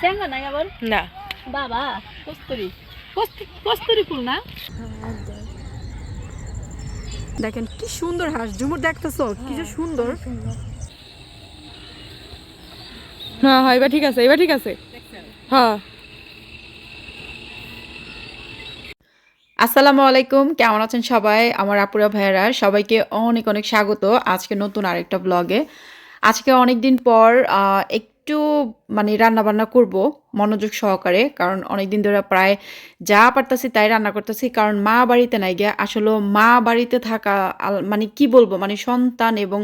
স্যাঙ্গা নাই আবার না। বাবা কস্তুরি। কস্তুরি কস্তুরি ফুল না? দেখেন কি সুন্দর হাঁস ঝুমুর দেখতেছো? কি যে সুন্দর। হ্যাঁ হ্যাঁ এবার ঠিক আছে এবার ঠিক আছে। হ্যাঁ। আসসালামু আলাইকুম কেমন আছেন সবাই? আমার আপুরা ভাইয়েরা সবাইকে অনেক অনেক স্বাগত আজকে নতুন আরেকটা ব্লগে আজকে অনেক দিন পর একটু মানে রান্না বান্না করব মনোযোগ সহকারে, কারণ অনেক দিন ধরে প্রায় যা পারতাছি তাই রান্না করতেছি, কারণ মা বাড়িতে নাই গিয়া আসলে মা বাড়িতে থাকা মানে কি বলব মানে সন্তান এবং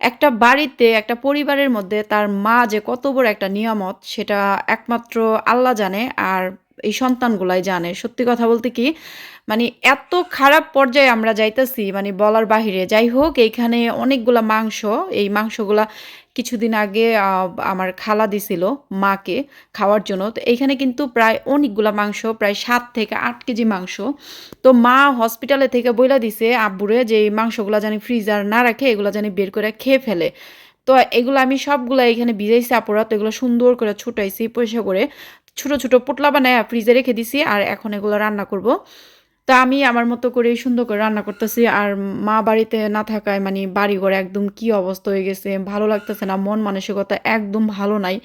একটা বাড়িতে, একটা পরিবারের মধ্যে তার মা যে কত বড় একটা নিয়ামত, সেটা একমাত্র আল্লাহ জানে, আর এই সন্তানগুলাই জানে। সত্যি কথা বলতে কি মানে এত খারাপ পর্যায়ে আমরা যাইতেছি মানে বলার বাহিরে। যাই হোক, এইখানে অনেকগুলা মাংস, এই মাংসগুলা কিছুদিন আগে আমার খালা দিছিল মাকে খাওয়ার জন্য। তো এইখানে কিন্তু প্রায় অনেকগুলা মাংস, প্রায় সাত থেকে আট কেজি মাংস। তো মা হসপিটালে থেকে বইলা দিছে, আব্বুরে, যে এই মাংসগুলা জানি ফ্রিজার না রাখে, এগুলা জানি বের করে খেয়ে ফেলে। তো এগুলো আমি সবগুলা এখানে ভিজাইছি, আপুরা, তো এগুলো সুন্দর করে ছুটাইছি পয়সা করে। ছোট ছোট পোটলা বানায় ফ্রিজে রেখে দিছি আর এখন এগুলো রান্না করব। তা আমি আমার মতো করে সুন্দর করে রান্না করতেছি আর মা বাড়িতে না থাকায় মানে বাড়ি ঘরে একদম কি অবস্থা হয়ে গেছে, ভালো লাগতেছে না, মন মানসিকতা একদম ভালো নাই।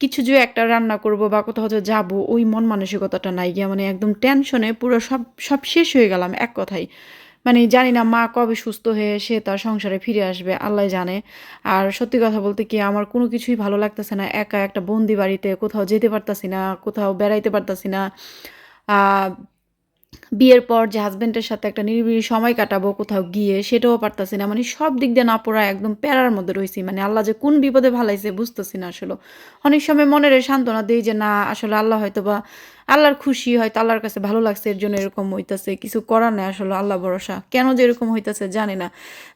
কিছু যে একটা রান্না করব বা কোথাও যে যাব, ওই মন মানসিকতাটা নাই গিয়া মানে একদম টেনশনে পুরো সব সব শেষ হয়ে গেলাম এক কথায়। মানে জানি না মা কবে সুস্থ হয়ে সে তার সংসারে ফিরে আসবে, আল্লাহ জানে। আর সত্যি কথা বলতে কি আমার কোনো কিছুই ভালো লাগতেছে না। একা একটা বন্দি বাড়িতে কোথাও যেতে পারতাছি না, কোথাও বেড়াইতে পারতাছি না। বিয়ের পর যে হাজবেন্ডের সাথে একটা নিরিবিলি সময় কাটাবো কোথাও গিয়ে সেটাও পারতাছি না। মানে সব দিক দিয়ে না পড়া একদম প্যারার মধ্যে রয়েছি মানে আল্লাহ যে কোন বিপদে ভালাইছে বুঝতেছি না আসলে। অনেক সময় মনের সান্ত্বনা দিই যে না, আসলে আল্লাহ হয়তো বা আল্লাহর খুশি হয়তো আল্লাহর কাছে ভালো লাগছে, এর জন্য এরকম হইতাছে। কিছু করার নেই আসলে, আল্লাহ ভরসা। কেন যে এরকম হইতাছে জানি না।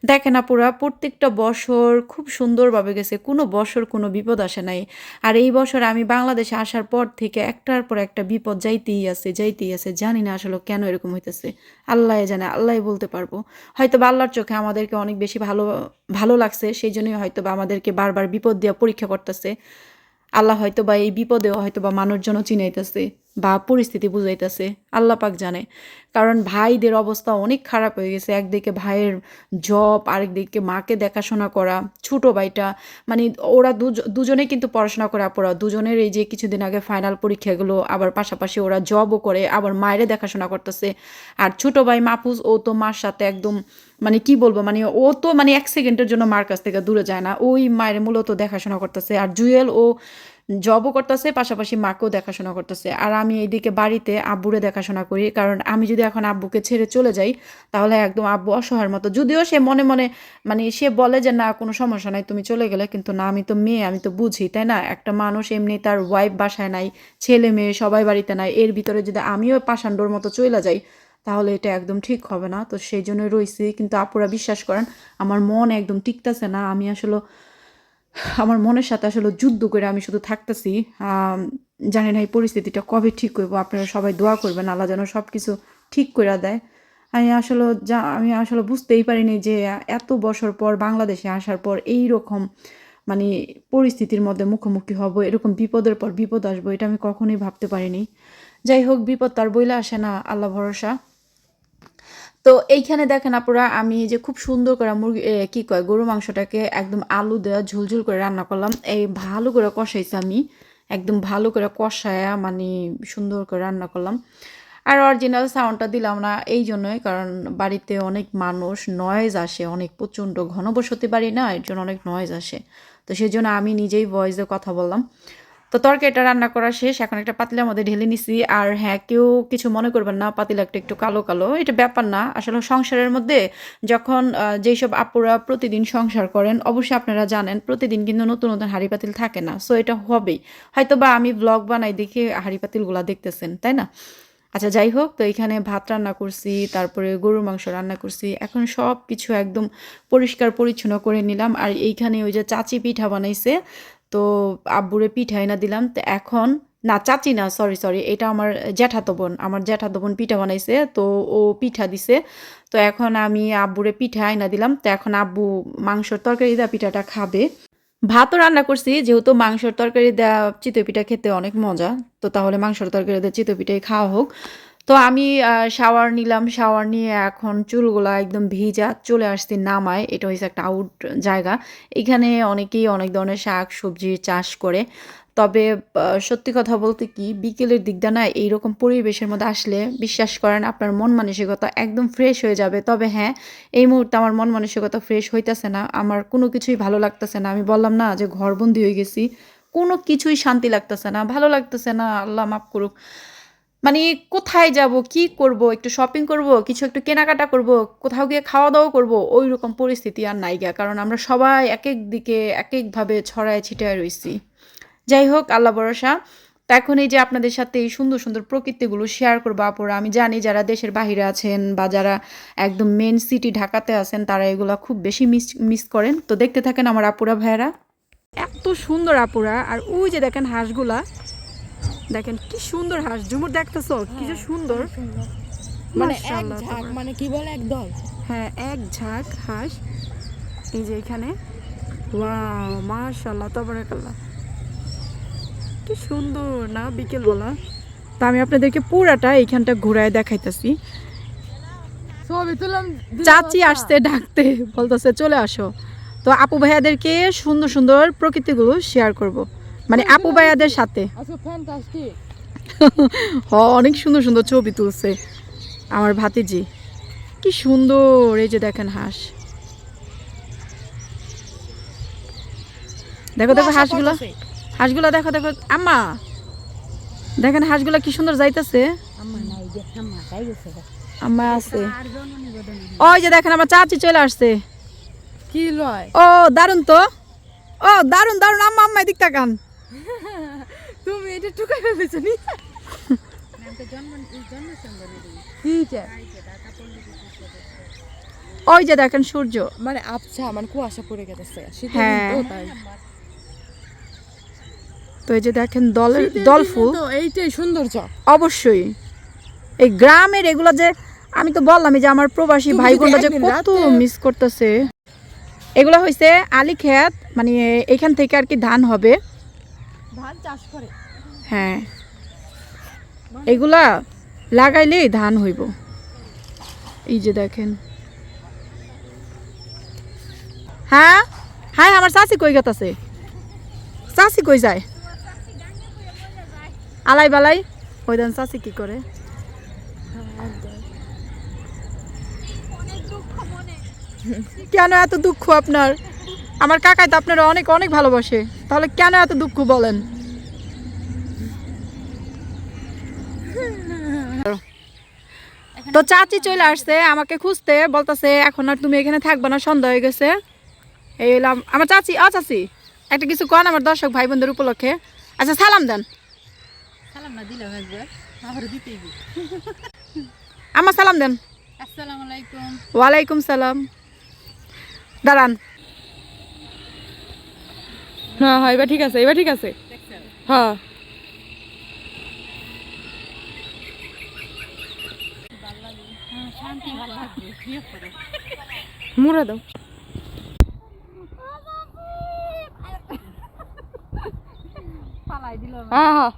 দেখে না পুরা প্রত্যেকটা বছর খুব সুন্দরভাবে গেছে, কোনো বছর কোনো বিপদ আসে নাই। আর এই বছর আমি বাংলাদেশে আসার পর থেকে একটার পর একটা বিপদ যাইতেই আছে যাইতেই আছে। জানি না আসলে কেন এরকম হইতেছে। আল্লাহ জানে আল্লাহ বলতে পারব। হয়তো বা আল্লাহর চোখে আমাদেরকে অনেক বেশি ভালো ভালো লাগছে সেই জন্যই হয়তো বা আমাদেরকে বারবার বিপদ দেওয়া পরীক্ষা করতেছে। আল্লাহ হয়তো বা এই বিপদেও হয়তো বা মানুষজন চিনাইতেছে। বা পরিস্থিতি বুঝাইতেছে, আল্লাহ পাক জানে। কারণ ভাইদের অবস্থা অনেক খারাপ হয়ে গেছে, একদিকে ভাইয়ের জব আরেকদিকে মাকে দেখাশোনা করা, ছোট ভাইটা মানে ওরা দুজ- দুজনেই কিন্তু পড়াশোনা করে আপুরা দুজনের এই যে কিছুদিন আগে ফাইনাল পরীক্ষাগুলো, আবার পাশাপাশি ওরা জবও করে, আবার মায়েরে দেখাশোনা করতেছে। আর ছোট ভাই মাপুজ ও তো মার সাথে একদম মানে কি বলব মানে ও তো মানে এক সেকেন্ডের জন্য মার কাছ থেকে দূরে যায় না। ওই মায়ের মূলত দেখাশোনা করতেছে। আর জুয়েল, ও জবও করতেছে, পাশাপাশি মাকেও দেখাশোনা করতেছে। আর আমি এইদিকে বাড়িতে আব্বুরে দেখাশোনা করি, কারণ আমি যদি এখন আব্বুকে ছেড়ে চলে যাই, তাহলে একদম আব্বু অসহায়ের মতো। যদিও সে মনে মনে মানে সে বলে যে, না, কোনো সমস্যা নাই, তুমি চলে গেলে। কিন্তু না, আমি তো মেয়ে, আমি তো বুঝি, তাই না? একটা মানুষ এমনি তার ওয়াইফ বাসায় নাই, ছেলে মেয়ে, সবাই বাড়িতে নাই, এর ভিতরে যদি আমিও পাষাণ্ডর মতো চলে যাই, তাহলে এটা একদম ঠিক হবে না। তো সেই জন্য রয়েছি কিন্তু আপুরা বিশ্বাস করেন, আমার মন একদম টিকতেছে না। আমি আসলে আমার মনের সাথে আসলে যুদ্ধ করে আমি শুধু থাকতেছি। জানি না এই পরিস্থিতিটা কবে ঠিক করব আপনারা সবাই দোয়া করবেন, আল্লাহ যেন সব কিছু ঠিক করে দেয়। আমি আসলে যা, আমি আসলে বুঝতেই পারিনি যে এত বছর পর বাংলাদেশে আসার পর এই রকম মানে পরিস্থিতির মধ্যে মুখোমুখি হব, এরকম বিপদের পর বিপদ আসব, এটা আমি কখনোই ভাবতে পারিনি। যাই হোক, বিপদ তার বইলে আসে না, আল্লাহ ভরসা। তো এইখানে দেখেন আপুরা, আমি যে খুব সুন্দর করে মুরগি কি কয় গরু মাংসটাকে একদম আলু দেওয়া ঝুলঝুল করে রান্না করলাম। এই ভালো করে কষাইছি আমি, একদম ভালো করে কষায়া মানে সুন্দর করে রান্না করলাম। আর অরিজিনাল সাউন্ডটা দিলাম না এই জন্যই, কারণ বাড়িতে অনেক মানুষ নয়েজ আসে, অনেক প্রচণ্ড ঘনবসতি বাড়ি না, এর জন্য অনেক নয়েজ আসে। তো সেই জন্য আমি নিজেই ভয়েসে কথা বললাম। তো তরকারিটা রান্না করা শেষ, এখন একটা পাতিলার মধ্যে ঢেলে নিছি। আর হ্যাঁ কেউ কিছু মনে করবেন না পাতিলাটা একটু কালো কালো। এটা ব্যাপার না, আসলে সংসারের মধ্যে যখন যেসব আপুরা প্রতিদিন সংসার করেন, অবশ্যই আপনারা জানেন, প্রতিদিন কিন্তু নতুন নতুন হাঁড়ি পাতিল থাকে না। সো এটা হবেই। হয়তো বা আমি ব্লগ বানাই দেখে হাঁড়ি পাতিলগুলা দেখতেছেন, তাই না? আচ্ছা যাই হোক, তো এখানে ভাত রান্না করছি, তারপরে গরুর মাংস রান্না করছি। এখন সব কিছু একদম পরিষ্কার পরিচ্ছন্ন করে নিলাম। আর এইখানে ওই যে চাচি পিঠা বানাইছে তো আব্বুরে পিঠা এনে দিলাম। তো এখন, না, চাচি না সরি সরি এটা আমার জ্যাঠাতো বোন, আমার জ্যাঠাতো বোন পিঠা বানাইছে, তো ও পিঠা দিছে। তো এখন আমি আব্বুরে পিঠা এনে দিলাম। তো এখন আব্বু মাংসর তরকারি দেওয়া পিঠাটা খাবে। ভাতও রান্না করছি, যেহেতু মাংসর তরকারি দেওয়া চিতই পিঠা খেতে অনেক মজা, তো তাহলে মাংসর তরকারি দিয়ে চিতই পিঠাই খাওয়া হোক। তো আমি শাওয়ার নিলাম শাওয়ার নিয়ে এখন চুলগুলা একদম ভিজা চলে আসছি নামায়। এটা হচ্ছে একটা আউট জায়গা। এখানে অনেকেই অনেক ধরনের শাক সবজি চাষ করে। তবে সত্যি কথা বলতে কি, বিকেলের দিকটা না এইরকম পরিবেশের মধ্যে আসলে বিশ্বাস করেন আপনার মন মানসিকতা একদম ফ্রেশ হয়ে যাবে। তবে হ্যাঁ এই মুহূর্তে আমার মন মানসিকতা ফ্রেশ হইতেছে না। আমার কোনো কিছুই ভালো লাগতেছে না। আমি বললাম না যে ঘরবন্দি হয়ে গেছি। কোনো কিছুই শান্তি লাগতেছে না, ভালো লাগতেছে না, আল্লাহ মাফ করুক। মানে কোথায় যাব, কি করব, একটু শপিং করব, কিছু একটু কেনাকাটা করব, কোথাও গিয়ে খাওয়া দাওয়া করব ওই রকম পরিস্থিতি আর নাই গা। কারণ আমরা সবাই এক এক দিকে এক একভাবে ছড়ায় ছিটায় রয়েছি যাই হোক, আল্লাহ ভরসা। তা এখন এই যে আপনাদের সাথে এই সুন্দর সুন্দর প্রকৃতিগুলো শেয়ার করব আপুরা, আমি জানি যারা দেশের বাহিরে আছেন বা যারা একদম মেন সিটি ঢাকাতে আছেন, তারা এগুলো খুব বেশি মিস মিস করেন। তো দেখতে থাকেন আমার আপুরা ভাইয়েরা। এত সুন্দর আপুরা, আর ওই যে দেখেন হাঁসগুলা। দেখেন কি সুন্দর হাঁস ঝুমুর দেখতেছো? কি যে সুন্দর। মানে এক ঝাঁক মানে কি বলে এক দল? হ্যাঁ এক ঝাঁক হাঁস। এই যে এখানে। ওয়াও মাশাআল্লাহ তাবারাকাল্লাহ। কি সুন্দর না বিকেলবেলা। তা আমি আপনাদেরকে পুরাটা এইখানটা ঘুরায় দেখাইতেছি। চাচি আসছে ডাকতে বলতেছে চলে আসো। তো আপু ভাইয়াদেরকে সুন্দর সুন্দর প্রকৃতিগুলো শেয়ার করব। মানে আপু ভাইয়াদের সাথে। আচ্ছা হ অনেক সুন্দর সুন্দর ছবি তুলছে আমার ভাতিজি। কি সুন্দর এই যে দেখেন হাঁস। দেখো দেখো হাঁসগুলো। হাঁসগুলো দেখো দেখো। আম্মা! দেখেন হাঁসগুলো কি সুন্দর যাইতেছে। আম্মা আছে। ওই যে দেখেন আমার চাচি চলে আসছে। কি লয়? ও দারুণ তো। ও দারুণ দারুণ আম্মা আম্মা এদিক তাকান। তুমি এটা টুকাই ফেলেছো নি? ওই যে দেখেন সূর্য। মানে আবছা মানে কুয়াশা পড়ে গেছে। হ্যাঁ। তো এই যে দেখেন দলের দল ফুল। এইটাই সৌন্দর্য। অবশ্যই। এই গ্রামের এগুলো যে আমি তো বললামই যে আমার প্রবাসী ভাই বোনরা যে কত মিস করতেছে। এগুলো হয়েছে আলি খেত মানে এখান থেকে আর কি ধান হবে। ধান চাষ করে। হ্যাঁ। এগুলা লাগাইলেই ধান হইব। এই যে দেখেন। হ্যাঁ? হ্যাঁ আমার চাষি কই গেতাছে? চাষি কই যায়? আলাই বালাই। ওই দেন চাষি কি করে? কেন এত দুঃখ আপনার? আমার কাকাই তো আপনারা অনেক অনেক ভালোবাসে। তাহলে কেন এত দুঃখ বলেন? তো চাচি চলে আসছে আমাকে খুঁজতে। বলতাছে এখন আর তুমি এখানে থাকবে না সন্ধ্যা হয়ে গেছে। এই এলাম আমার চাচি আ চাচি একটা কিছু কন আমার দর্শক ভাই বোনদের উপলক্ষে। আচ্ছা সালাম দেন। সালাম না দিলাম একবার আবার দিতেই আমার সালাম দেন। আসসালামু আলাইকুম। ওয়ালাইকুম সালাম। দাঁড়ান। হ্যাঁ হ্যাঁ এবার ঠিক আছে এবার ঠিক আছে। হ্যাঁ। মুড়া দাও। হ্যাঁ হ্যাঁ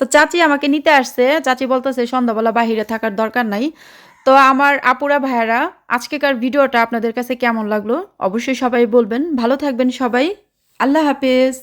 তো চাচি আমাকে নিতে আসছে চাচি বলতেছে সন্ধ্যাবেলা বাহিরে থাকার দরকার নাই। তো আমার আপুরা ভাইয়ারা, আজকেকার ভিডিওটা আপনাদের কাছে কেমন লাগল? অবশ্যই সবাই বলবেন। ভালো থাকবেন সবাই। আল্লাহ হাফেজ।